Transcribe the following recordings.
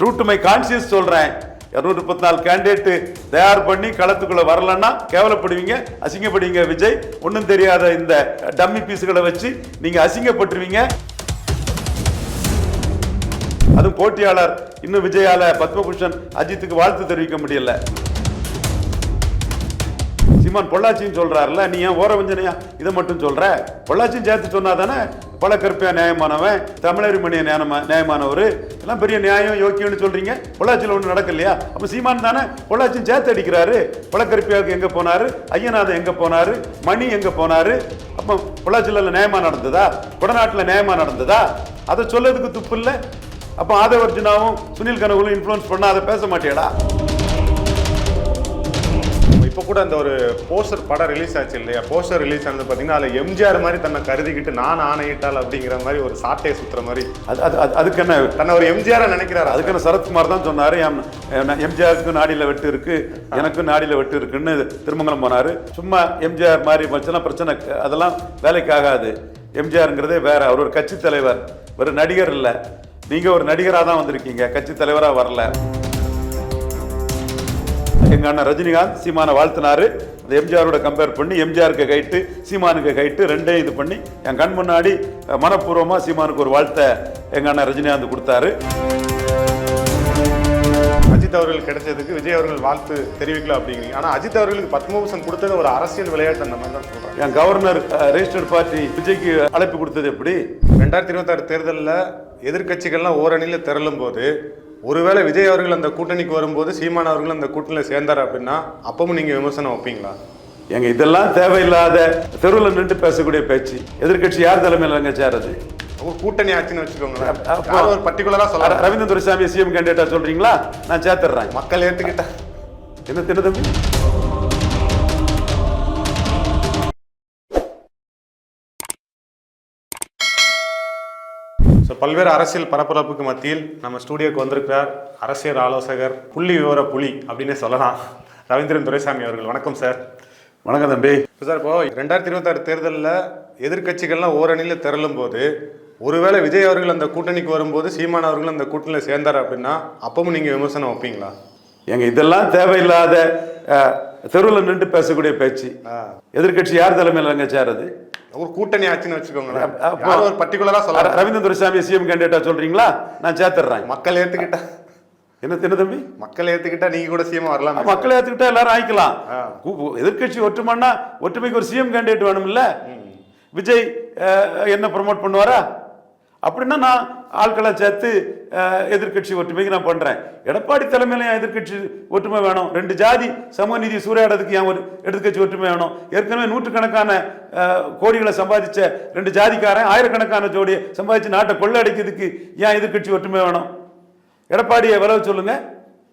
True to my conscious சொல்றேன். இரநூத்தி முப்பத்தி நாலு கேண்டிடேட்டு தயார் பண்ணி களத்துக்குள்ள வரலன்னா கேவலப்படுவீங்க அசிங்கப்படுவீங்க விஜய். ஒன்றும் தெரியாத இந்த டம்மி பீஸுகளை வச்சு நீங்க அசிங்கப்பட்டுருவீங்க. அதுவும் போட்டியாளர் இன்னும் விஜயால பத்மபூஷன் அஜித்துக்கு வாழ்த்து தெரிவிக்க முடியல. சீமான் பொள்ளாச்சின்னு சொல்றாருல நீ ஏன் ஓர வஞ்சனையா? இதை மட்டும் சொல்ற. பொள்ளாச்சியும் சேர்த்து சொன்னால் தானே பல கற்பியா நியாயமானவன் தமிழறிமணிய நியாயமா நியாயமானவர். எல்லாம் பெரிய நியாயம் யோக்கியம்னு சொல்றீங்க. பொள்ளாச்சியில் ஒன்றும் நடக்கலையா? அப்போ சீமான் தானே பொள்ளாச்சியும் சேர்த்து அடிக்கிறாரு. பழக்கருப்பியாவுக்கு எங்க போனாரு? ஐயநாதன் எங்க போனாரு? மணி எங்க போனாரு? அப்போ பொள்ளாச்சியில் நியாயமா நடந்ததா? கொடநாட்டில் நியாயமா நடந்ததா? அதை சொல்லதுக்கு துப்பு இல்லை. அப்போ ஆதவர்ஜுனாவும் சுனில் கனகுலும் இன்ஃப்ளூயன்ஸ் பண்ண அதை பேச மாட்டேடா இப்போ கூட அந்த ஒரு போஸ்டர் படம் ரிலீஸ் ஆச்சு இல்லையா? போஸ்டர் ரிலீஸ் ஆனது பார்த்தீங்கன்னா அதில் எம்ஜிஆர் மாதிரி தன்னை கருதிக்கிட்டு நான் ஆணையிட்டால் அப்படிங்கிற மாதிரி ஒரு சாட்டையை சுத்துற மாதிரி. அது அது அது- அதுக்கு என்ன? தன்னை ஒரு எம்ஜிஆரா நினைக்கிறாரு? அதுக்கு என்ன சரத்குமார் தான் சொன்னாரு எம்- எம்- எம்ஜிஆருக்கு நாடியில வெட்டு இருக்கு எனக்கும் நாடியில வெட்டு இருக்குன்னு திருமங்கலம் போனாரு. சும்மா எம்ஜிஆர் மாதிரி வச்சுனா பிரச்சனை அதெல்லாம் வேலைக்கு ஆகாது. எம்ஜிஆருங்கிறதே வேற அவர் ஒரு கட்சி தலைவர். ஒரு நடிகர் இல்ல. நீங்க ஒரு நடிகராக தான் வந்திருக்கீங்க. கட்சி தலைவரா வரல. எங்க அண்ணன் ரஜினிகாந்த் சீமானை வாழ்த்தினாரு. அந்த எம்ஜிஆரோட கம்பேர் பண்ணி எம்ஜிஆருக்கு கைட்டு சீமானுக்கு கைட்டு ரெண்டையும் இது பண்ணி என் கண் முன்னாடி அஹ், மனப்பூர்வமா சீமானுக்கு ஒரு வாழ்த்தை எங்க அண்ணன் ரஜினிகாந்த் கொடுத்தாரு. அஜித் அவர்கள் கிடைச்சதுக்கு விஜய் அவர்கள் வாழ்த்து தெரிவிக்கல அப்படிங்கிறீங்க. ஆனா அஜித் அவர்களுக்கு பத்மபூஷன் கொடுத்தது ஒரு அரசியல் விளையாட்டு அந்த மாதிரி தான் சொல்றாங்க. என் கவர்னர் ரெஜிஸ்டர்ட் பார்ட்டி விஜய்க்கு அழைப்பு கொடுத்தது எப்படி? ரெண்டாயிரத்தி இருபத்தாறு தேர்தலில் எதிர்க்கட்சிகள்லாம் ஓரணியில் திரளும் போது ஒருவேளை விஜய் அவர்கள் அந்த கூட்டணிக்கு வரும்போது சீமான் அவர்கள் அந்த கூட்டணியில் சேர்ந்தார் அப்படின்னா அப்பவும் நீங்க விமர்சனம் வைப்பீங்களா? எங்க இதெல்லாம் தேவையில்லாத தெருவில் நின்று பேசக்கூடிய பேச்சு. எதிர்க்கட்சி யார் தலைமையில் அங்க சேரது கூட்டணி ஆச்சுன்னு வச்சுக்கோங்களேன். ஒரு பர்டிகுலரா ர- சொல்லலாம். ரவீந்திர துரைசாமி சிஎம் கேண்டிடேட்டா சொல்றீங்களா? நான் சேர்த்துடுறேன் மக்கள் ஏத்துக்கிட்டா. என்ன தின பல்வேறு அரசியல் பரபரப்புக்கு மத்தியில் நம்ம ஸ்டூடியோக்கு வந்திருக்கிறார் அரசியல் ஆலோசகர் புள்ளி விவர புலி அப்படின்னே சொல்லலாம். ரவீந்திரன் துரைசாமி அவர்கள். வணக்கம் சார் வணக்கம் தம்பி. சார் இப்போ ரெண்டாயிரத்தி இருபத்தாறு தேர்தலில் எதிர்க்கட்சிகள்லாம் ஓரணியில் திரளும் போது ஒருவேளை விஜய் அவர்கள் அந்த கூட்டணிக்கு வரும்போது சீமான் அவர்கள் அந்த கூட்டணியில் சேர்ந்தார் அப்படின்னா அப்பவும் நீங்கள் விமர்சனம் வைப்பீங்களா? எங்க இதெல்லாம் தேவையில்லாத தெருவில் நின்று பேசக்கூடிய பேச்சு. எதிர்க்கட்சி யார் தலைமையில் அங்க சேரது ஒரு கூட்டணி ஆச்சுன்னு வச்சுக்கோங்களேன். பர்டிகுலராக சொல்லலாம்? ரவீந்திர துரைசாமி சிஎம் கேண்டிடேட்டா சொல்றீங்களா? நான் சேர்த்துடுறேன் மக்கள் ஏற்றுக்கிட்டா என்ன தின தம்பி? மக்கள் ஏற்றுக்கிட்டா நீங்கள் கூட சீமா வரலாம். மக்களை ஏத்துக்கிட்டா எல்லாரும் ஆயிக்கலாம். எதிர்க்கட்சி ஒற்றுமைன்னா ஒற்றுமைக்கு ஒரு சிஎம் கேண்டிடேட் வேணும்ல? விஜய் என்ன ப்ரமோட் பண்ணுவாரா? அப்படின்னா நான் ஆட்களை சேர்த்து எதிர்கட்சி எதிர்க்கட்சி ஒற்றுமைக்கு நான் பண்ணுறேன் எடப்பாடி தலைமையில் ஏன் எதிர்க்கட்சி ஒற்றுமை வேணும்? ரெண்டு ஜாதி சமூக நீதி சூறையாடுறதுக்கு ஏன் ஒரு எதிர்க்கட்சி ஒற்றுமை வேணும்? ஏற்கனவே நூற்றுக்கணக்கான கோடிகளை சம்பாதிச்ச ரெண்டு ஜாதிக்காரன் ஆயிரக்கணக்கான ஜோடியை சம்பாதிச்சு நாட்டை கொள்ளடிக்கிறதுக்கு ஏன் எதிர்க்கட்சி ஒற்றுமை வேணும்? எடப்பாடியை விளவு சொல்லுங்கள்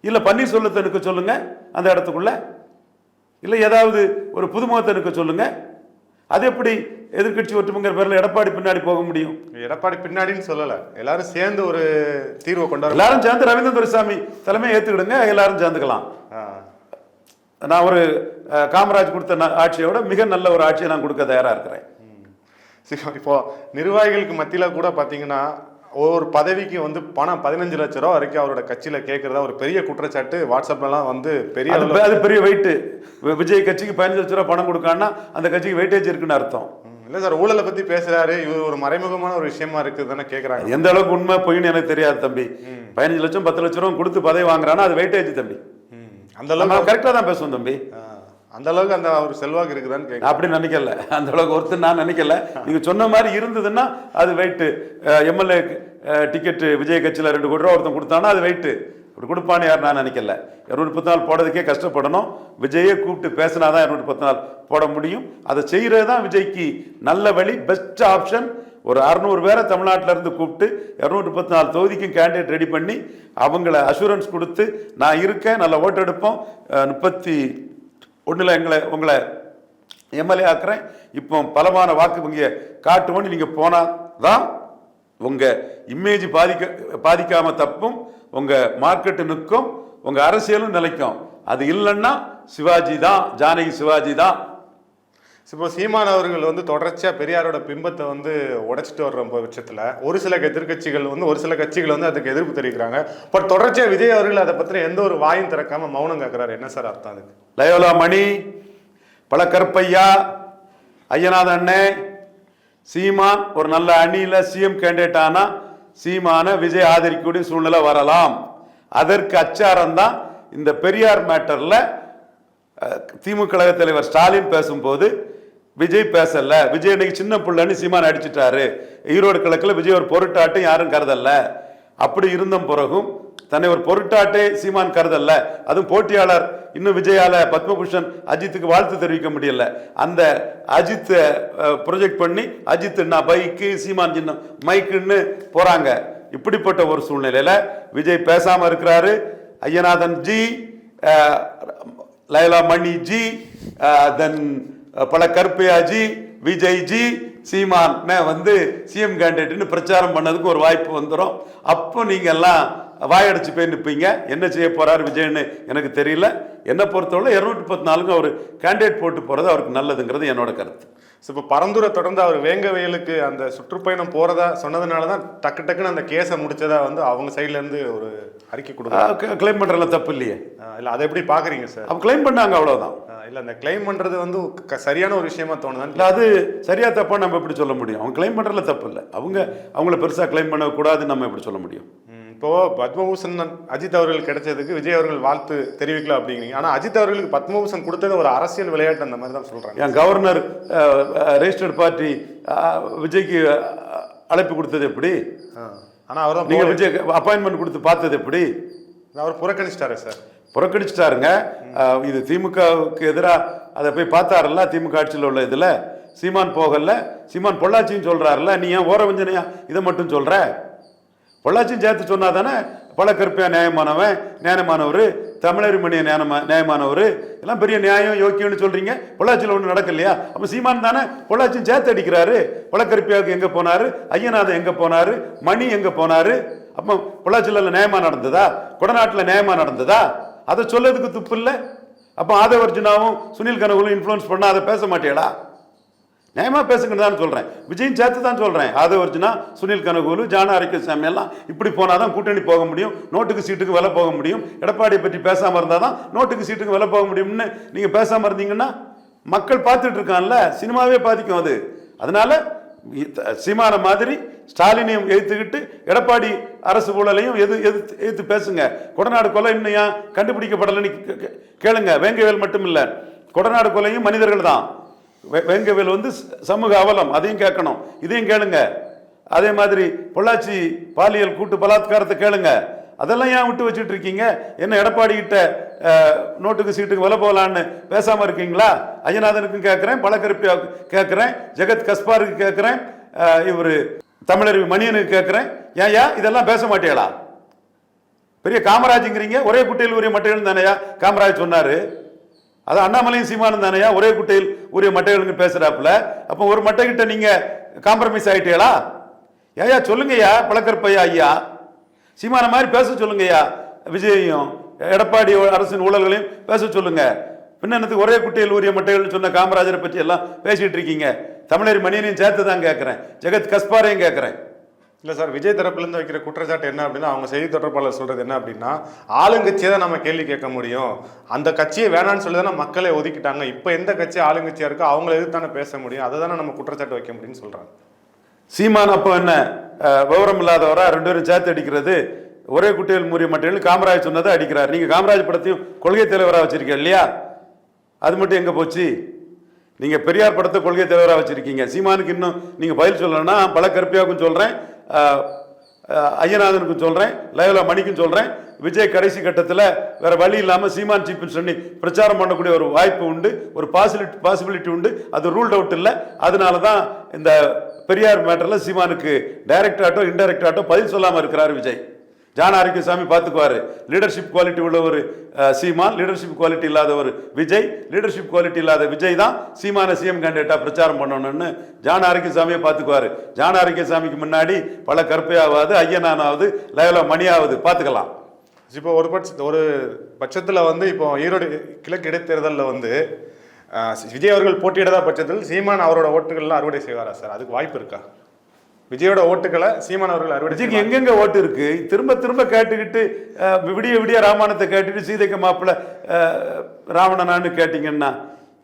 இல்லை பன்னீர்செல்வத்தை இருக்க சொல்லுங்கள் அந்த இடத்துக்குள்ள. இல்லை ஏதாவது ஒரு புதுமுகத்தை இருக்க சொல்லுங்கள் அது எப்படி எதிர்க்கட்சி ஒற்றுமைங்கிற பேர்ல எடப்பாடி பின்னாடி போக முடியும்? எடப்பாடி பின்னாடின்னு சொல்லலை. எல்லாரும் சேர்ந்து ஒரு தீர்வை கொண்டு வர எல்லாரும் சேர்ந்து ரவீந்திர துரைசாமி தலைமையை ஏத்துக்கிடுங்க எல்லாரும் சேர்ந்துக்கலாம். நான் ஒரு காமராஜ் கொடுத்த ஆட்சியோட மிக நல்ல ஒரு ஆட்சியை நான் கொடுக்க தயாரா இருக்கிறேன். இப்போ நிர்வாகிகளுக்கு மத்தியில கூட பாத்தீங்கன்னா ஒரு பதவிக்கு வந்து பணம் பதினஞ்சு லட்ச ரூபா வரைக்கும் அவரோட கட்சியில கேட்கறதா ஒரு பெரிய குற்றச்சாட்டு. வாட்ஸ்அப்லலாம் வந்து பெரிய அது பெரிய வெயிட் விஜய் கட்சிக்கு பதினஞ்சு லட்ச ரூபா பணம் கொடுக்கான்னா அந்த கட்சிக்கு வெயிட்டேஜ் இருக்குன்னு அர்த்தம். இல்ல சார் ஊழலை பத்தி பேசுறாரு. இது ஒரு மறைமுகமான ஒரு விஷயமா இருக்குது தானே கேக்குறாங்க. எந்த அளவுக்கு உண்மை பொய்ன்னு எனக்கு தெரியாது தம்பி. பதினஞ்சு லட்சம் பத்து லட்சம் ரூபா கொடுத்து பதவி வாங்குறான்னா அது வெயிட்டேஜ் தம்பி. அந்த அளவுக்கு கரெக்டாக தான் பேசுவோம் தம்பி. அந்த அளவுக்கு அந்த ஒரு செல்வாக்கு இருக்குதான்னு கேட்க அப்படி நினைக்கல. அந்த அளவுக்கு ஒருத்தர் நான் நினைக்கல. நீங்க சொன்ன மாதிரி இருந்ததுன்னா அது வெயிட்டு எம்எல்ஏ டிக்கெட்டு விஜய் கட்சியில் ரெண்டு கோடி ரூபா ஒருத்தன் கொடுத்தானா அது வெயிட்டு அப்படி கொடுப்பான்னு யார் நான் நினைக்கல. இரநூறு பத்து நாள் போடுறதுக்கே கஷ்டப்படணும். விஜயே கூப்பிட்டு பேசினாதான் இரநூத்தி பத்து நாள் போட முடியும். அதை செய்கிறது தான் விஜய்க்கு நல்ல வழி பெஸ்ட் ஆப்ஷன் ஒரு அறுநூறு பேரை தமிழ்நாட்டில் இருந்து கூப்பிட்டு இரநூற்றி பத்து நாலு தொகுதிக்கும் கேண்டிடேட் ரெடி பண்ணி அவங்கள அஷூரன்ஸ் கொடுத்து நான் இருக்கேன் நல்ல ஓட்டு எடுப்போம். முப்பத்தி ஒன்றில் எங்களை உங்களை எம்எல்ஏ ஆக்குறேன். இப்போ பலமான வாக்கு வங்கியை காட்டுவோன்னு நீங்கள் போனால் தான் உங்கள் இமேஜ் பாதிக்க பாதிக்காமல் தப்பும் உங்கள் மார்க்கெட்டு நிற்கும் உங்கள் அரசியலும் நிலைக்கும். அது இல்லைன்னா சிவாஜி தான் ஜானகி சிவாஜி தான் இப்போ சீமான் அவர்கள் வந்து தொடர்ச்சியாக பெரியாரோட பிம்பத்தை வந்து உடைச்சிட்டு வர்ற பட்சத்தில் ஒரு சில எதிர்க்கட்சிகள் வந்து ஒரு சில கட்சிகள் வந்து அதுக்கு எதிர்ப்பு தெரிவிக்கிறாங்க. பட் தொடர்ச்சியாக விஜய் அவர்கள் அதை பற்றின எந்த ஒரு வாயும் திறக்காம மௌனம் கேட்குறாரு என்ன சார் அர்த்தம் அதுக்கு? லயோலா மணி பல கருப்பையா ஐயநாத அண்ணே சீமான் ஒரு நல்ல அணியில் சிஎம் கேண்டிடேட் ஆனால் சீமான விஜய் ஆதரிக்கக்கூடிய சூழ்நிலை வரலாம். அதற்கு அச்சாரம் தான் இந்த பெரியார் மேட்டரில் திமுக கழக தலைவர் ஸ்டாலின் பேசும்போது விஜய் பேசல. விஜய் இன்னைக்கு சின்ன பிள்ளைன்னு சீமான் அடிச்சிட்டாரு. ஈரோடு கிழக்கில் விஜய் ஒரு பொருட்டாட்டம் யாரும் கருதல்ல அப்படி இருந்த பிறகும் தன்னை ஒரு பொருட்டாட்டே சீமான் கருதல்ல அதுவும் போட்டியாளர் இன்னும் விஜயால பத்மபூஷன் அஜித்துக்கு வாழ்த்து தெரிவிக்க முடியல. அந்த அஜித்தை ப்ரொஜெக்ட் பண்ணி அஜித் நான் பைக்கு சீமான் சின்னம் மைக்குன்னு போறாங்க. இப்படிப்பட்ட ஒரு சூழ்நிலையில விஜய் பேசாம இருக்கிறாரு. ஐயநாதன் ஜி லைலா மணி ஜி தென் பல கருப்பையாஜி விஜய்ஜி சீமான் வந்து சிஎம் கேண்டிடேட்னு பிரச்சாரம் பண்ணதுக்கு ஒரு வாய்ப்பு வந்துடும் அப்போ நீங்கள் எல்லாம் வாயடிச்சு போய் நிற்பீங்க என்ன செய்ய போகிறார் விஜய்னு எனக்கு தெரியல. என்னை பொறுத்தவரை இரநூத்தி பத்து நாளுக்கு அவர் கேண்டிடேட் போட்டு போகிறது அவருக்கு நல்லதுங்கிறது என்னோட கருத்து. ஸோ இப்போ பரந்தூரை தொடர்ந்து அவர் வேங்கவயலுக்கு அந்த சுற்றுப்பயணம் போகிறதா சொன்னதுனால தான் டக்கு டக்குன்னு அந்த கேஸை முடித்ததாக வந்து அவங்க சைட்லேருந்து ஒரு அறிக்கை கொடுத்தாங்க கிளைம் பண்றதுல தப்பு இல்லையே. இல்லை அதை எப்படி பாக்குறீங்க சார் அவங்க கிளைம் பண்ணாங்க அவ்வளவுதான். இல்லை அந்த கிளைம் பண்றது வந்து சரியான ஒரு விஷயமா தோணுதான் இல்ல அது சரியா தப்பா நம்ம எப்படி சொல்ல முடியும்? அவங்க கிளைம் பண்றதுல தப்பு இல்லை. அவங்க அவங்கள பெருசா கிளைம் பண்ணக்கூடாதுன்னு நம்ம எப்படி சொல்ல முடியும்? ம், இப்போ பத்மபூஷன் அஜித் அவர்கள் கிடைச்சதுக்கு விஜய் அவர்கள் வாழ்த்து தெரிவிக்கல அப்படிங்கிறீங்க. ஆனா அஜித் அவர்களுக்கு பத்மபூஷன் கொடுத்தது ஒரு அரசியல் விளையாட்டு அந்த மாதிரி தான் சொல்றாங்க. என் கவர்னர் ரெஜிஸ்டர்ட் பார்ட்டி விஜய்க்கு அழைப்பு கொடுத்தது எப்படி? ஆ. ஆனா அவர் தான் நீங்க விஜய் அப்பாயின்மெண்ட் கொடுத்து பார்த்தது எப்படி? அவர் புறக்கணிச்சிட்டாரு சார். புறக்கணிச்சிட்டாருங்க. இது திமுகவுக்கு எதிராக அதை போய் பார்த்தாருல்ல திமுக ஆட்சியில் உள்ள இதில்? சீமான் போகல. சீமான் பொள்ளாச்சின்னு சொல்றாருல்ல நீ ஏன் ஓரவஞ்சனையா இதை மட்டும் சொல்ற. பொள்ளாச்சியும் சேர்த்து சொன்னா தானே பல கருப்பையா நியாயமானவன் நியாயமானவர் தமிழர் மணிய நியாயமா நியாயமானவர் எல்லாம் பெரிய நியாயம் யோக்கியம்னு சொல்றீங்க. பொள்ளாச்சியில் ஒன்று நடக்கலையா? அப்போ சீமான் தானே பொள்ளாச்சியும் சேர்த்து அடிக்கிறாரு. பழக்கருப்பியாவுக்கு எங்கே போனார்? ஐயநாதன் எங்கே போனாரு? மணி எங்கே போனாரு? அப்போ பொள்ளாச்சியில் நியாயமாக நடந்ததா? கொடநாட்டில் நியாயமாக நடந்ததா? அதை சொல்லதுக்கு துப்பு இல்லை? அப்போ ஆதவர்ஜுனாவும் சுனில் கனகுலும் இன்ஃப்ளூயன்ஸ் பண்ணா அதை பேச மாட்டேடா நியாயமாக பேசுங்கன்னு தான் சொல்கிறேன் விஜயும் சேர்த்து தான் சொல்கிறேன் சொல்றேன் ஆதவர்ஜுனா சுனில் கனகோலு ஜான சாமி எல்லாம் இப்படி போனால் தான் கூட்டணி போக முடியும் நோட்டுக்கு சீட்டுக்கு விலை போக முடியும். எடப்பாடியை பற்றி பேசாமல் இருந்தால் தான் நோட்டுக்கு சீட்டுக்கு விலை போக முடியும்னு நீங்கள் பேசாமல் இருந்தீங்கன்னா மக்கள் பார்த்துட்டு இருக்கான்ல சினிமாவே பாதிக்கும் அது. அதனால சீமான மாதிரி ஸ்டாலினையும் எதிர்த்துக்கிட்டு எடப்பாடி அரசு ஊழலையும் எது எதிர்த்து எதிர்த்து பேசுங்க. கொடநாடு கொலை இன்னும் ஏன் கண்டுபிடிக்கப்படலைன்னு கே- கேளுங்க. வேங்கவேல் மட்டும் இல்லை கொடநாடு கொலையும் மனிதர்கள் தான். வேங்கவேல் வந்து ச- சமூக அவலம் அதையும் கேட்கணும். இதையும் கேளுங்க. அதே மாதிரி பொள்ளாச்சி பாலியல் கூட்டு பலாத்காரத்தை கேளுங்க. அதெல்லாம் ஏன் விட்டு வச்சுட்டு இருக்கீங்க என்ன எடப்பாடி கிட்ட நோட்டுக்கு சீட்டுக்கு வில போகலான்னு பேசாமல் இருக்கீங்களா? ஐயநாதனுக்கும் கேட்குறேன் பழக்கருப்பியாவுக்கு கேட்குறேன் ஜெகத் கஸ்பாருக்கு கேட்குறேன் இவர் தமிழருவி மணியனுக்கு கேட்குறேன். ஏன் யா இதெல்லாம் பேச மாட்டேங்களா? பெரிய காமராஜுங்கிறீங்க. ஒரே குட்டையில் உரிய மட்டையில் தானையா? காமராஜ் சொன்னார். அது அண்ணாமலையும் சீமானும் தானையா? ஒரே குட்டையில் உரிய மட்டைகளுங்க பேசுகிறாப்புல அப்போ ஒரு மட்டைக்கிட்ட நீங்கள் காம்ப்ரமைஸ் ஆகிட்டீங்களா ஏயா சொல்லுங்கய்யா பழக்கற்பையா ஐயா? சீமான மாதிரி பேச சொல்லுங்கய்யா. விஜயையும் எடப்பாடி அரசின் ஊழல்களையும் பேச சொல்லுங்க. பின்னத்துக்கு ஒரே குட்டையில் ஊரிய மட்டைகள்னு சொன்ன காமராஜரை பற்றி எல்லாம் பேசிகிட்டு இருக்கீங்க. தமிழர் மணியனையும் சேர்த்து தான் கேட்குறேன் ஜெகத் கஸ்பாரையும் கேட்குறேன் இல்லை சார் விஜய் தரப்புலேருந்து வைக்கிற குற்றச்சாட்டு என்ன அப்படின்னா அவங்க செய்தி தொடர்பாளர் சொல்கிறது என்ன அப்படின்னா ஆளுங்கட்சியை தான் நம்ம கேள்வி கேட்க முடியும். அந்த கட்சியை வேணாம்னு சொல்லி தானே மக்களை ஒதுக்கிட்டாங்க. இப்போ எந்த கட்சி ஆளுங்கட்சியாக இருக்கோ அவங்கள எதிர்த்து தானே பேச முடியும். அதை தானே நம்ம குற்றச்சாட்டு வைக்க முடியும்னு சொல்கிறாங்க சீமான் அப்போ என்ன? விவரம் இல்லாதவரா? ரெண்டு பேரும் சேர்த்து அடிக்கிறது. ஒரே குட்டையில் மூறிய மட்டையில் காமராஜ் சொன்னதை அடிக்கிறார். நீங்கள் காமராஜ் படத்தையும் கொள்கை தலைவராக வச்சுருக்கீங்க இல்லையா? அது மட்டும் எங்கே போச்சு? நீங்கள் பெரியார் படத்தை கொள்கை தலைவராக வச்சுருக்கீங்க. சீமானுக்கு இன்னும் நீங்கள் பதில் சொல்லணும்னா பல கருப்பியாவுக்கும் சொல்கிறேன் ஐயநாதனுக்கும் சொல்கிறேன் லயோலா மணிக்கும் சொல்கிறேன் விஜய் கடைசி கட்டத்தில் வேற வழி இல்லாமல் சீமான் சீப்னு சொல்லி பிரச்சாரம் பண்ணக்கூடிய ஒரு வாய்ப்பு உண்டு ஒரு பாசிபிலிட்டி பாசிபிலிட்டி உண்டு. அது ரூல்ட் அவுட் இல்லை. அதனால தான் இந்த பெரியார் மேட்டரில் சீமானுக்கு டைரக்ட் ஆட்டோ இன்டைரக்ட் ஆட்டோ பதில் சொல்லாமல் இருக்கிறார் விஜய். ஜான ஆரோக்கியசாமி பார்த்துக்குவாரு. லீடர்ஷிப் குவாலிட்டி உள்ள ஒரு சீமான் லீடர்ஷிப் குவாலிட்டி இல்லாத ஒரு விஜய். லீடர்ஷிப் குவாலிட்டி இல்லாத விஜய் தான் சீமான சிஎம் கேண்டிடேட்டாக பிரச்சாரம் பண்ணணும்னு ஜான ஆரோக்கியசாமியை பார்த்துக்குவார். ஜான ஆரோக்கியசாமிக்கு முன்னாடி பல கற்பையாவது ஐயனானாவது லயலா மணியாவது பார்த்துக்கலாம். இப்போ ஒரு பட்ச ஒரு பட்சத்தில் வந்து இப்போ ஈரோடு கிழக்கு இடைத்தேர்தலில் வந்து விஜய் அவர்கள் போட்டியிடாத பட்சத்தில் சீமான் அவரோட ஓட்டுகள்லாம் அறுவடை செய்வாரா சார்? அதுக்கு வாய்ப்பு இருக்கா? விஜயோட ஓட்டுகளை சீமான் அவர்கள் அறுவடை விஜய்க்கு? எங்கெங்க ஓட்டு இருக்கு? திரும்ப திரும்ப கேட்டுக்கிட்டு விடிய விடிய ராமாயணத்தை கேட்டுட்டு சீதைக்கு மாப்பிள்ள ராவணனான்னு கேட்டீங்கன்னா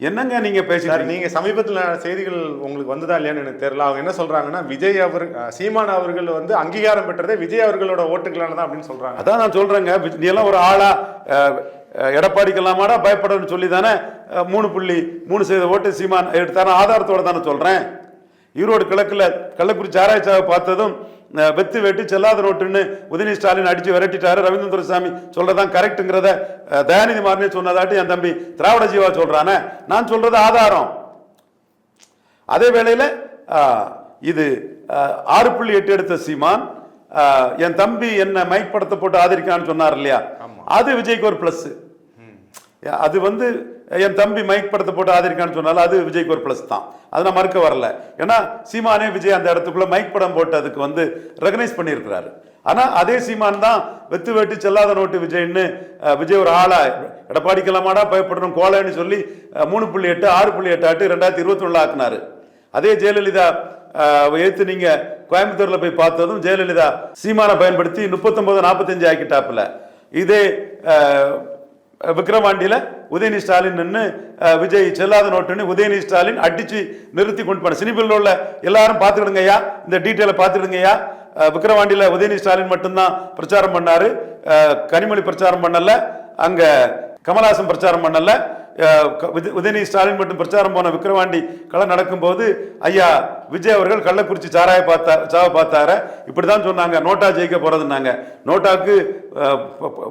என்னங்க நீங்க பேசிட்டு நீங்க சமீபத்தில் செய்திகள் உங்களுக்கு வந்ததா இல்லையான்னு எனக்கு தெரியல. அவங்க என்ன சொல்றாங்கன்னா விஜய் அவர் சீமான் அவர்கள் வந்து அங்கீகாரம் பெற்றதே விஜய் அவர்களோட ஓட்டுகளான தான் அப்படின்னு சொல்றாங்க. அதான் நான் சொல்றேங்க. நீ எல்லாம் ஒரு ஆளா எடப்பாடிக்கெல்லாமாடா பயப்படணும்னு சொல்லி தானே மூணு புள்ளி மூணு செய்த ஓட்டு சீமான் எடுத்தாரன் ஆதாரத்தோட தானே சொல்றேன். ஈரோடு கிழக்குல கள்ளக்குறிச்சி ஆராய்ச்சியாக பார்த்ததும் வெத்து வெட்டி செல்லாத நோட்டுன்னு உதயநிதி ஸ்டாலின் அடிச்சு விரட்டிட்டாரு. ரவீந்திர துரைசாமி சொல்றதான் கரெக்ட்டுங்கிறத அஹ், தயாநிதி மாறனே சொன்னதாட்டி என் தம்பி திராவிட ஜீவா சொல்றானே. நான் சொல்றது ஆதாரம். அதே வேளையில் இது ஆறு புள்ளி எட்டு எடுத்த சீமான் என் தம்பி என்ன மைக் படத்தை போட்டு ஆதரிக்கான்னு சொன்னார் இல்லையா? அது விஜய்க்கு ஒரு ப்ளஸ் அது வந்து என் தம்பி மைக் படத்தை போட்டு ஆதரிக்கான்னு சொன்னாலும் அது விஜய்க்கு ஒரு ப்ளஸ் தான். அதை நான் மறுக்க வரல. ஏன்னா சீமானே விஜய் அந்த இடத்துக்குள்ளே மைக் படம் போட்டு அதுக்கு வந்து ரெகனைஸ் பண்ணியிருக்கிறாரு. ஆனால் அதே சீமான் தான் வெத்து வெட்டி செல்லாத நோட்டு விஜய்னு விஜய் ஒரு ஆளா எடப்பாடிக்கலாமாடா பயப்படணும் கோலைன்னு சொல்லி மூணு புள்ளி எட்டு ஆறு புள்ளி எட்டு ஆட்டு ரெண்டாயிரத்தி இருபத்தி ஒன்றில் ஆக்குனாரு. அதே ஜெயலலிதா எடுத்து நீங்கள் கோயம்புத்தூரில் போய் பார்த்ததும் ஜெயலலிதா சீமானை பயன்படுத்தி முப்பத்தொம்போது நாற்பத்தஞ்சு ஆக்கிட்டாப்புல. இதே விக்ரவாண்டியில் உதயநிதி ஸ்டாலின் நின்று விஜய் செல்லாத நோட்டுன்னு உதயநிதி ஸ்டாலின் அடித்து நிறுத்தி கொண்டு போன சினிபில் உள்ள எல்லாரும் பார்த்துக்கிடுங்க ஐயா இந்த டீட்டெயிலை பார்த்துக்கிடுங்க ஐயா. விக்ரவாண்டியில் உதயநிதி ஸ்டாலின் மட்டும்தான் பிரச்சாரம் பண்ணார். கனிமொழி பிரச்சாரம் பண்ணலை அங்கே கமலஹாசன் பிரச்சாரம் பண்ணலை. அஹ், உதயநிதி ஸ்டாலின் மட்டும் பிரச்சாரம் போன விக்ரவாண்டி களை நடக்கும்போது ஐயா விஜய் அவர்கள் கள்ளக்குறிச்சி சாராய பார்த்தா சாவை பார்த்தார. இப்படிதான் சொன்னாங்க நோட்டா ஜெயிக்க போகிறதுனாங்க நோட்டாக்கு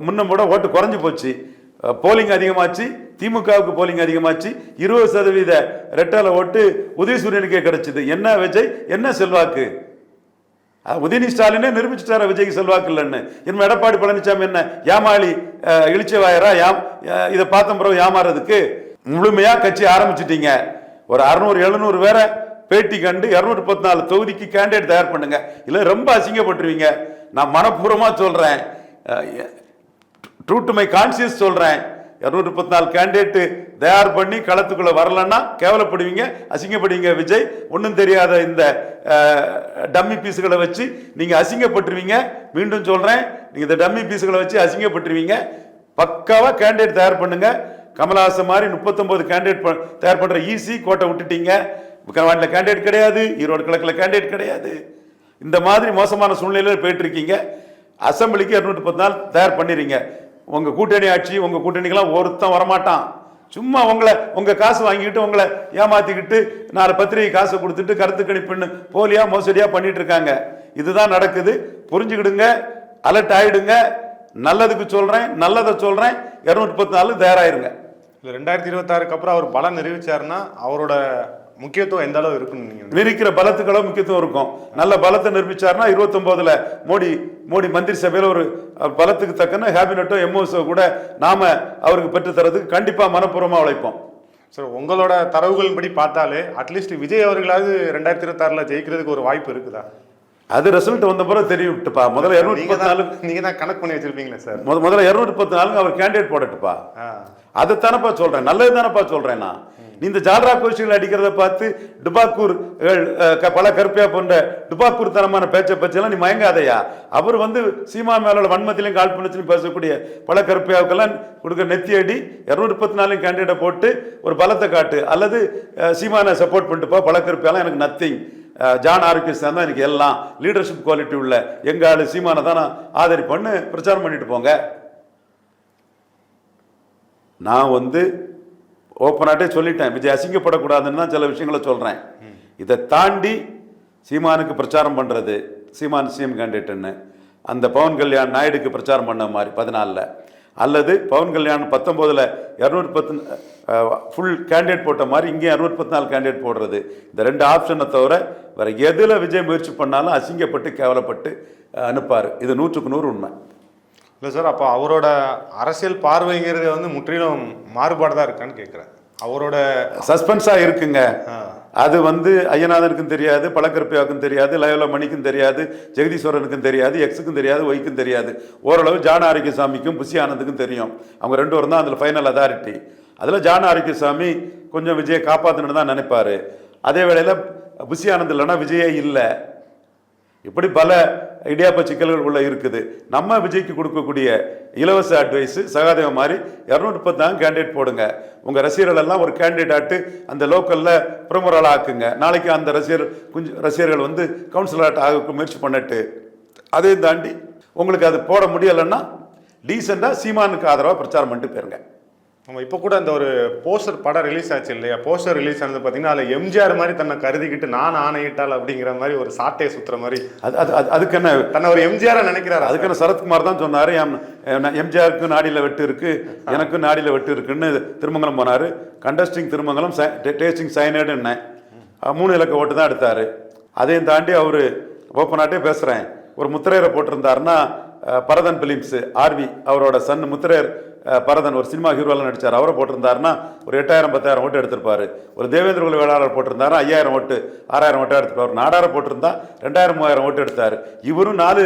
முன்னம் கூட ஓட்டு குறைஞ்சு போச்சு. போலிங் அதிகமாச்சு திமுகவுக்கு போலிங் அதிகமாச்சு இருபது சதவீத ரெட்டால ஓட்டு உதயசூரியனுக்கே கிடைச்சது. என்ன விஜய்? என்ன செல்வாக்கு? உதயநி ஸ்டாலினே நிரூபிச்சுட்டார விஜய்க்கு செல்வாக்கு இல்லைன்னு? இனிமே எடப்பாடி பழனிசாமி என்ன? ஏமாளி அஹ், இளிச்சவாயரா யாம் இதை பார்த்த பிறகு ஏமாறதுக்கு முழுமையா கட்சி ஆரம்பிச்சிட்டீங்க. ஒரு அறுநூறு எழுநூறு பேரை பேட்டி கண்டு இருநூற்றி பத்தி நாலு தொகுதிக்கு கேண்டிடேட் தயார் பண்ணுங்க. இல்லை ரொம்ப அசிங்கப்பட்டுருவீங்க. நான் மனப்பூர்வமாக சொல்கிறேன் ட்ரூ டு மை கான்சியஸ் சொல்கிறேன் இருநூற்றி முப்பத்தி நாலு கேண்டிடேட்டு தயார் பண்ணி களத்துக்குள்ள வரலன்னா கேவலப்படுவீங்க அசிங்கப்படுவீங்க விஜய். ஒன்றும் தெரியாத இந்த டம்மி பீஸுகளை வச்சு நீங்கள் அசிங்கப்பட்டுருவீங்க. மீண்டும் சொல்கிறேன் நீங்கள் இந்த டம்மி பீஸுகளை வச்சு அசிங்கப்பட்டுருவீங்க. பக்காவாக கேண்டிடேட் தயார் பண்ணுங்க. கமலஹாசன் மாதிரி முப்பத்தொம்போது கேண்டிடேட் தயார் பண்ணுற ஈஸி கோட்டை விட்டுட்டீங்க. விக்கிரவாண்டியில் கேண்டிடேட் கிடையாது ஈரோடு கிழக்கில் கேண்டிடேட் கிடையாது. இந்த மாதிரி மோசமான சூழ்நிலையில் போயிட்டு இருக்கீங்க. அசம்பிளிக்கு இருநூற்றி பத்து நாள் தயார் பண்ணிடுறீங்க உங்கள் கூட்டணி ஆட்சி உங்கள் கூட்டணிக்கெல்லாம் ஒருத்தன் வரமாட்டான். சும்மா உங்களை உங்கள் காசு வாங்கிக்கிட்டு உங்களை ஏமாற்றிக்கிட்டு நாலு பத்திரிகை காசை கொடுத்துட்டு கருத்து கணிப்புன்னு போலியாக மோசடியாக பண்ணிட்டு இருக்காங்க. இதுதான் நடக்குது. புரிஞ்சுக்கிடுங்க அலர்ட் ஆகிடுங்க நல்லதுக்கு சொல்கிறேன் நல்லதை சொல்கிறேன் இரநூத்தி பத்து நாள் தயாராயிருங்க. இல்லை ரெண்டாயிரத்தி இருபத்தாறுக்கு அப்புறம் அவர் பலம் நிரூபித்தாருன்னா அவரோட முக்கியத்துவம் எந்த அளவு இருக்குன்னு நீங்க? நிரூபிக்கிற பலத்துக்களோ முக்கியத்துவம் இருக்கும். நல்ல பலத்தை நிரூபிச்சாருன்னா இருபத்தொன்பதுல மோடி மோடி மந்திரி சபையில ஒரு பலத்துக்கு தக்கன கேபினட்டோ எம்ஓஸோ கூட நாம அவருக்கு பெற்று தரதுக்கு கண்டிப்பா மனப்பூர்வமா உழைப்போம். சார் உங்களோட தரவுகளின் படி பார்த்தாலே அட்லீஸ்ட் விஜய் அவர்களாவது ரெண்டாயிரத்தி இருபத்தாறுல ஜெயிக்கிறதுக்கு ஒரு வாய்ப்பு இருக்குதா? அது ரிசல்ட் வந்த பிறகு தெரியும்ட்டுப்பா. முதல்ல நீங்க பத்து நாலு நீங்க தான் கணக்கு பண்ணி வச்சிருப்பீங்களே சார். முத முதல்ல இருநூற்றி பத்து நாளுங்க அவர் கேண்டிடேட் போடட்டுப்பா. அதைத்தானப்பா சொல்றேன் நல்லது தானப்பா சொல்றேன் நான். இந்த ஜால்ரா கோஷிகள் அடிக்கிறத பார்த்து டுபாக்கூர் க- பல கருப்பையா போன்ற டுபாக்கூர் தனமான பேச்சை பற்றியெல்லாம் நீ மயங்காதையா? அவர் வந்து சீமா மேலோட வன்மத்திலையும் கால் பண்ணிச்சுன்னு பேசக்கூடிய பல கருப்பையாவுக்கெல்லாம் கொடுக்குற நெத்தி அடி இரநூறு முப்பத்தி நாலு கேண்டிடேட்டை போட்டு ஒரு பலத்தை காட்டு. அல்லது சீமானை சப்போர்ட் பண்ணிட்டு போ பல கருப்பையாலாம் எனக்கு நத்திங் ஜான் ஆரோக்கியஸ் தான் எனக்கு எல்லாம் லீடர்ஷிப் குவாலிட்டி உள்ள எங்கள் ஆள் சீமானை தான் நான் ஆதரிப்பேன்னு பிரச்சாரம் பண்ணிட்டு போங்க. நான் வந்து ஓப்பனாகிட்டே சொல்லிட்டேன். விஜய் அசிங்கப்படக்கூடாதுன்னு தான் சில விஷயங்களை சொல்கிறேன் இதை தாண்டி சீமானுக்கு பிரச்சாரம் பண்ணுறது சீமான் சிஎம் கேண்டிடேட்டுன்னு அந்த பவன் கல்யாண் நாயுடுக்கு பிரச்சாரம் பண்ண மாதிரி பதினாலில். அல்லது பவன் கல்யாண் பத்தொம்போதில் இரநூத்தி பத்து ஃபுல் கேண்டிடேட் போட்ட மாதிரி இங்கேயும் இரநூத்தி பத்து நாலு கேண்டிடேட் போடுறது. இந்த ரெண்டு ஆப்ஷனை தவிர வேறு எதில் விஜய் முயற்சி பண்ணாலும் அசிங்கப்பட்டு கேவலப்பட்டு அனுப்பார். இது நூற்றுக்கு நூறு உண்மை. இல்லை சார் அப்போ அவரோட அரசியல் பார்வைங்கிறது வந்து முற்றிலும் மாறுபாடு இருக்கான்னு கேட்குறேன் அவரோட சஸ்பென்ஸாக இருக்குங்க. அது வந்து ஐயநாதனுக்கும் தெரியாது பழக்கருப்பியாவுக்கும் தெரியாது லயோலா மணிக்கும் தெரியாது ஜெகதீஸ்வரனுக்கும் தெரியாது எக்ஸுக்கும் தெரியாது ஒய்க்கும் தெரியாது. ஓரளவு ஜான ஆரோக்கியசாமிக்கும் புசி ஆனந்துக்கும் தெரியும். அவங்க ரெண்டு பேரும் தான் அதில் ஃபைனல் அதாரிட்டி அதில் ஜான ஆரோக்கியசாமி கொஞ்சம் விஜயை காப்பாற்றணும்னு தான் நினைப்பாரு. அதே வேளையில் புஷி ஆனந்த் இல்லைன்னா விஜயே இல்லை. இப்படி பல இடியாப்ப சிக்கல்கள் உள்ள இருக்குது. நம்ம விஜய்க்கு கொடுக்கக்கூடிய இலவச அட்வைஸு சகாதேவ மாதிரி இரநூத்தி முப்பத்தாங்க கேண்டிடேட் போடுங்க. உங்கள் ரசிகர்கள் எல்லாம் ஒரு கேண்டிடேட் ஆட்டு அந்த லோக்கலில் பிரமுகரால் ஆக்குங்க. நாளைக்கு அந்த ரசிகர் கொஞ்சம் ரசிகர்கள் வந்து கவுன்சிலர் ஆக முயற்சி பண்ணிட்டு அதையும் தாண்டி உங்களுக்கு அது போட முடியலைன்னா டீசெண்டாக சீமானுக்கு ஆதரவாக பிரச்சாரம் பண்ணிட்டு போயிருங்க. நம்ம இப்போ கூட அந்த ஒரு போஸ்டர் படம் ரிலீஸ் ஆச்சு இல்லையா? போஸ்டர் ரிலீஸ் ஆனது பார்த்தீங்கன்னா அதில் எம்ஜிஆர் மாதிரி தன்னை கருதிக்கிட்டு நான் ஆணையிட்டால் அப்படிங்கிற மாதிரி ஒரு சாட்டையை சுத்துற மாதிரி. அது அது அது- அதுக்கு என்ன? தன்னை ஒரு எம்ஜிஆரா நினைக்கிறாரு? அதுக்கு என்ன சரத்குமார் தான் சொன்னாரு எம் எம்ஜிஆருக்கும் நாடியில் வெட்டு இருக்கு எனக்கும் நாடியில் வெட்டு இருக்குன்னு திருமங்கலம் போனாரு. கண்டஸ்டிங் திருமங்கலம் டேஸ்டிங் சைனேடு என்ன? மூணு இலக்க ஓட்டு தான் எடுத்தாரு. அதையும் தாண்டி அவர் ஓப்பனாட்டே பேசுகிறேன் ஒரு முத்திரையரை போட்டிருந்தாருன்னா பரதன் பிலிம்ஸ் ஆர்வி அவரோட சன் முத்திரையர் பரதன் ஒரு சினிமா ஹீரோவில் நடித்தார் அவரை போட்டிருந்தாருன்னா ஒரு எட்டாயிரம் பத்தாயிரம் ஓட்டு எடுத்திருப்பார். ஒரு தேவேந்திர குல வேளாளர் போட்டிருந்தாருன்னா ஐயாயிரம் ஓட்டு ஆறாயிரம் ஓட்டு எடுத்திருப்பார். நாடார போட்டிருந்தா ரெண்டாயிரம் மூவாயிரம் ஓட்டு எடுத்தார். இவரும் நாலு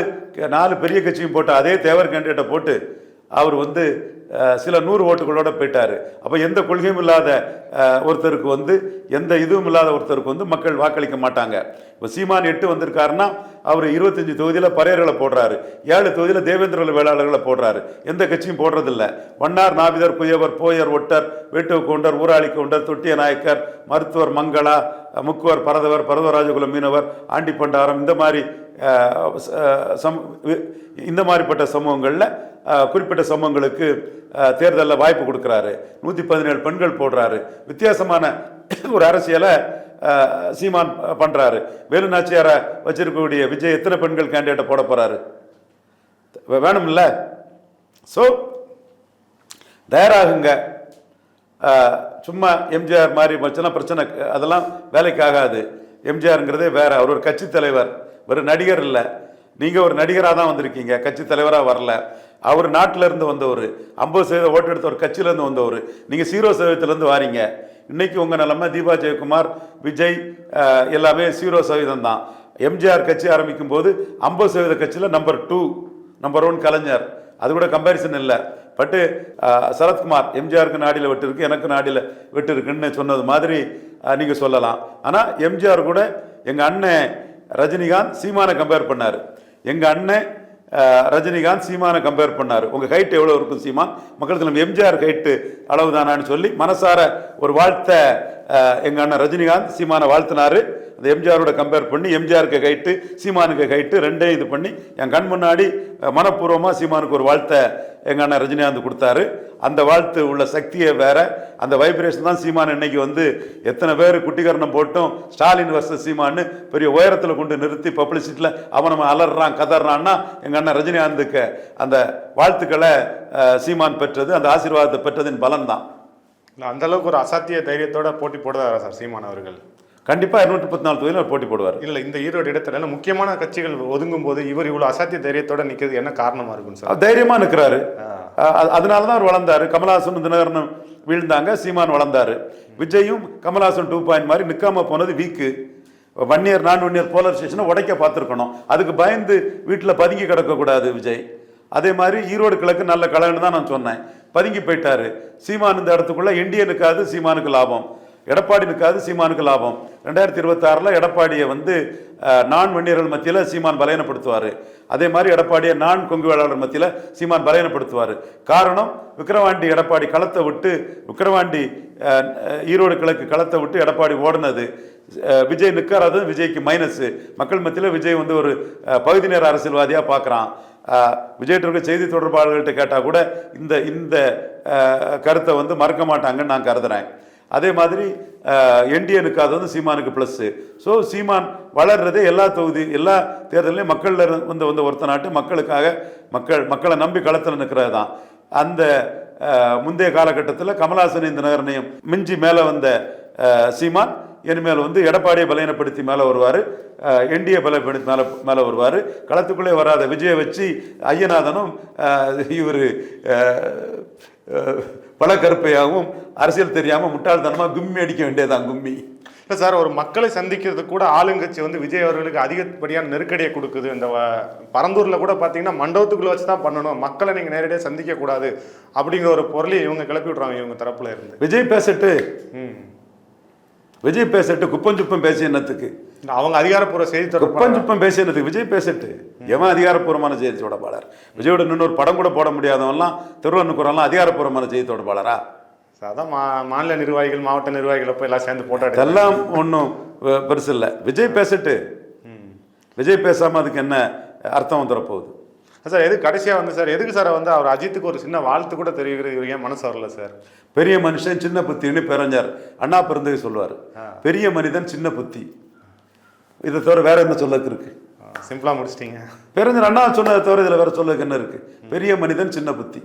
நாலு பெரிய கட்சியும் போட்டு அதே தேவர் கேண்டிடேட்டை போட்டு அவர் வந்து சில நூறு ஓட்டுகளோட போயிட்டார். அப்போ எந்த கொள்கையும் இல்லாத ஒருத்தருக்கு வந்து எந்த இதுவும் இல்லாத ஒருத்தருக்கு வந்து மக்கள் வாக்களிக்க மாட்டாங்க. இப்போ சீமான் எட்டு வந்திருக்காருன்னா அவர் இருபத்தஞ்சி தொகுதியில் பரையர்களை போடுறாரு. ஏழு தொகுதியில் தேவேந்திர வேளாளர்களை போடுறாரு. எந்த கட்சியும் போடுறதில்ல. வண்ணார் நாவிதர் புயவர் போயர் ஒட்டர் வேட்டுவ கவுண்டர் ஊராளி கவுண்டர் தொட்டிய நாயக்கர் மருத்துவர் மங்களா முக்குவர் பரதவர் பரதவராஜகுல மீனவர் ஆண்டி பண்டாரம் இந்த மாதிரி சம் இந்த மாதிரிப்பட்ட சமூகங்களில் குறிப்பிட்ட சமூகங்களுக்கு தேர்தலில் வாய்ப்பு கொடுக்குறாரு. நூற்றி பதினேழு பெண்கள் போடுறாரு. வித்தியாசமான ஒரு அரசியலை சீமான் பண்ணுறாரு வேலு நாச்சியாரை வச்சிருக்கக்கூடிய விஜய் எத்தனை பெண்கள் கேண்டிடேட்டை போட போகிறாரு வேணும்ல? ஸோ தயாராகுங்க. சும்மா எம்ஜிஆர் மாதிரி வச்சுனா பிரச்சனை அதெல்லாம் வேலைக்கு ஆகாது. எம்ஜிஆருங்கிறதே வேற. அவர் ஒரு கட்சி தலைவர். ஒரு நடிகர் இல்லை. நீங்கள் ஒரு நடிகராக தான் வந்திருக்கீங்க. கட்சி தலைவராக வரல. அவர் நாட்டிலேருந்து வந்தவர். ஐம்பது சதவீதம் ஓட்டு எடுத்த ஒரு கட்சியிலேருந்து வந்தவர். நீங்கள் சீரோ சதவீதத்துலேருந்து வாரீங்க. இன்றைக்கி உங்கள் நிலமை தீபா ஜெயக்குமார் விஜய் எல்லாமே சீரோ சதவீதம் தான். எம்ஜிஆர் கட்சி ஆரம்பிக்கும் போது ஐம்பது சதவீத கட்சியில் number two number one Kalaignar. அது கூட கம்பேரிசன் இல்லை. பட்டு சரத்குமார் எம்ஜிஆருக்கு நாடியில் விட்டுருக்கு எனக்கு நாடியில் வெட்டு இருக்குன்னு சொன்னது மாதிரி நீங்கள் சொல்லலாம். ஆனால் எம்ஜிஆர் கூட எங்கள் அண்ணன் ரஜினிகாந்த் சீமானை கம்பேர் பண்ணார். எங்கள் அண்ணன் ரஜினிகாந்த் சீமானை கம்பேர் பண்ணாரு. உங்கள் ஹைட் எவ்வளோ இருக்கும் சீமான் மக்களுக்கு நம்ம எம்ஜிஆர் ஹைட்டு அளவுதானான்னு சொல்லி மனசார ஒரு வாழ்த்த எங்கள் அண்ணன் ரஜினிகாந்த் சீமானை வாழ்த்தினார். அந்த எம்ஜிஆரோட கம்பேர் பண்ணி எம்ஜிஆருக்கு கைட்டு சீமானுக்கு கைட்டு ரெண்டையும் இது பண்ணி என் கண் முன்னாடி மனப்பூர்வமாக சீமானுக்கு ஒரு வாழ்த்தை எங்கள் அண்ணன் ரஜினிகாந்த் கொடுத்தாரு. அந்த வாழ்த்து உள்ள சக்தியை வேற. அந்த வைப்ரேஷன் தான் சீமான் இன்னைக்கு வந்து எத்தனை பேர் குட்டிகரணம் போட்டும் ஸ்டாலின் வர்சஸ் சீமான்னு பெரிய உயரத்தில் கொண்டு நிறுத்தி பப்ளிசிட்டியில் அவன் அலறான் கதறான்னா எங்கள் அண்ணன் ரஜினிகாந்துக்கு அந்த வாழ்த்துக்களை சீமான் பெற்றது அந்த ஆசீர்வாதத்தை பெற்றதின் பலன் தான் அந்த அளவுக்கு ஒரு அசாத்திய தைரியத்தோட போட்டி போடுறாரா சார் சீமான் அவர்கள்? கண்டிப்பா இருநூற்றி முப்பத்தி நாலு தொகுதியில் போட்டி போடுவார். இல்ல இந்த ஈரோடு இடத்துல முக்கியமான கட்சிகள் ஒதுங்கும் போது இவர் இவ்வளவு அசாத்திய தைரியத்தோட நிக்கிறது என்ன காரணமா இருக்கும் சார் அவர் தைரியமா நிற்கிறாரு அதனால தான் அவர் வளர்ந்தாரு. கமலஹாசன் தினகரனும் வீழ்ந்தாங்க சீமான் வளர்ந்தாரு. விஜயும் கமலஹாசன் டூ பாயிண்ட் மாதிரி நிற்காம போனது வீக்கு வன்னியர் நான் வன்னியர் போலர் ஸ்டேஷனை உடைக்க பார்த்துருக்கணும். அதுக்கு பயந்து வீட்டில் பதுங்கி கிடக்கக்கூடாது விஜய். அதே மாதிரி ஈரோடு கிழக்கு நல்ல கலன்னு தான் நான் சொன்னேன். பதுங்கி போயிட்டாரு. சீமான் இந்த இடத்துக்குள்ள இந்திய நிற்காது சீமானுக்கு லாபம். எடப்பாடி நிற்காது சீமானுக்கு லாபம். ரெண்டாயிரத்தி இருபத்தாறில் எடப்பாடியை வந்து நான் வன்னியர்கள் மத்தியில் சீமான் பலயனப்படுத்துவார் அதே மாதிரி எடப்பாடியை நான் கொங்கு வேளாளர் மத்தியில் சீமான் பலயனப்படுத்துவார் காரணம் விக்கிரவாண்டி எடப்பாடி களத்தை விட்டு விக்கிரவாண்டி ஈரோடு கிழக்கு களத்தை விட்டு எடப்பாடி ஓடினது. விஜய் நிற்காதது விஜய்க்கு மைனஸு மக்கள் மத்தியில் விஜய் வந்து ஒரு பகுதி நேர அரசியல்வாதியாக பார்க்குறான் விஜய்கிட்ட இருக்க செய்தி தொடர்பாளர்கள்ட்ட கேட்டால் கூட இந்த இந்த கருத்தை வந்து மறக்க மாட்டாங்கன்னு நான் கருதுகிறேன் அதே மாதிரி என்டிஎனுக்கு அது வந்து சீமானுக்கு ப்ளஸ்ஸு ஸோ சீமான் வளர்றதே எல்லா தொகுதி எல்லா தேர்தலையும் மக்களில் இருந்து வந்து வந்து ஒருத்த நாட்டு மக்களுக்காக மக்கள் மக்களை நம்பி களத்தில் நிற்கிறது தான் அந்த முந்தைய காலகட்டத்தில் கமலாசன் இந்த நகரணையும் மிஞ்சி மேலே வந்த சீமான் இனிமேல் வந்து எடப்பாடியை பலவீனப்படுத்தி மேலே வருவார். என்டிஏ பலப்படுத்தி மேலே மேலே வருவார். களத்துக்குள்ளே வராத விஜயை வச்சு ஐயநாதனும் இவர் பல கருப்பையாகவும் அரசியல் தெரியாமல் முட்டாள்தனமாக கும்மி அடிக்க வேண்டியதான் கும்மி. இல்லை சார் ஒரு மக்களை சந்திக்கிறதுக்கு கூட ஆளுங்கட்சி வந்து விஜய் அவர்களுக்கு அதிகப்படியான நெருக்கடியை கொடுக்குது. இந்த வ- பரந்தூர்ல கூட பார்த்தீங்கன்னா மண்டபத்துக்குள்ள வச்சு தான் பண்ணணும். மக்களை நீங்க நேரடியாக சந்திக்க கூடாது அப்படிங்கிற ஒரு பொருளை இவங்க கிளப்பி விட்றாங்க இவங்க தரப்புல இருந்து. விஜய் பேசட்டு ம். விஜய் பேசட்டு குப்பம் சுப்பம் பேசி என்னத்துக்கு? அவங்க அதிகாரப்பூர்வ செய்தி குப்பம் தொடர்பாளர் சுப்பம் பேசி என்னத்துக்கு? விஜய் பேசட்டு. எவன் அதிகாரப்பூர்வமான செய்தி தொடர்பாளர்? விஜயோட இன்னொரு படம் கூட போட முடியாதவன்லாம் திருவண்ணுக்குறம்லாம் அதிகாரப்பூர்வமான செய்தி தொடர்பாளரா? அதான் மா மாநில நிர்வாகிகள் மாவட்ட நிர்வாகிகள் போய் எல்லாம் சேர்ந்து போட்டோ எடுத்து இதெல்லாம் ஒன்றும் பெருசு இல்லை. விஜய் பேசட்டு. விஜய் பேசாம அதுக்கு என்ன அர்த்தம் வந்துட போகுது சார் எது கடைசியா வந்து சார் எதுக்கு சார் வந்து அவர் அஜித்துக்கு ஒரு சின்ன வாழ்த்து கூட தெரிவிக்கிறது ஏன் மனசு வரல சார்? பெரிய மனுஷன் சின்ன புத்தின்னு பெறஞ்சார். அண்ணா பிறந்தகை சொல்லுவார். பெரிய மனிதன் சின்ன புத்தி. இதை தவிர வேற என்ன சொல்லக்கு இருக்கு? சிம்பிளா முடிச்சிட்டீங்க. பெருஞ்சர் அண்ணா சொன்னதை தவிர இதில் வேற சொல்லக்கு என்ன இருக்கு? பெரிய மனிதன் சின்ன புத்தி.